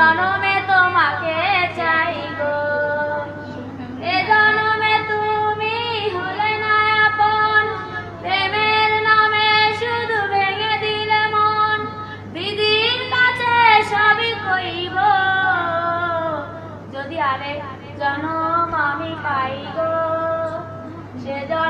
জনমে তোমাকে চাই গো। এ জনমে তুমি হলে না আপন প্রেমের নামে শুধু ভেঙে দিলে মন। দিদির কাছে সবই কইব, যদি আরে জনম আমি পাই সে জন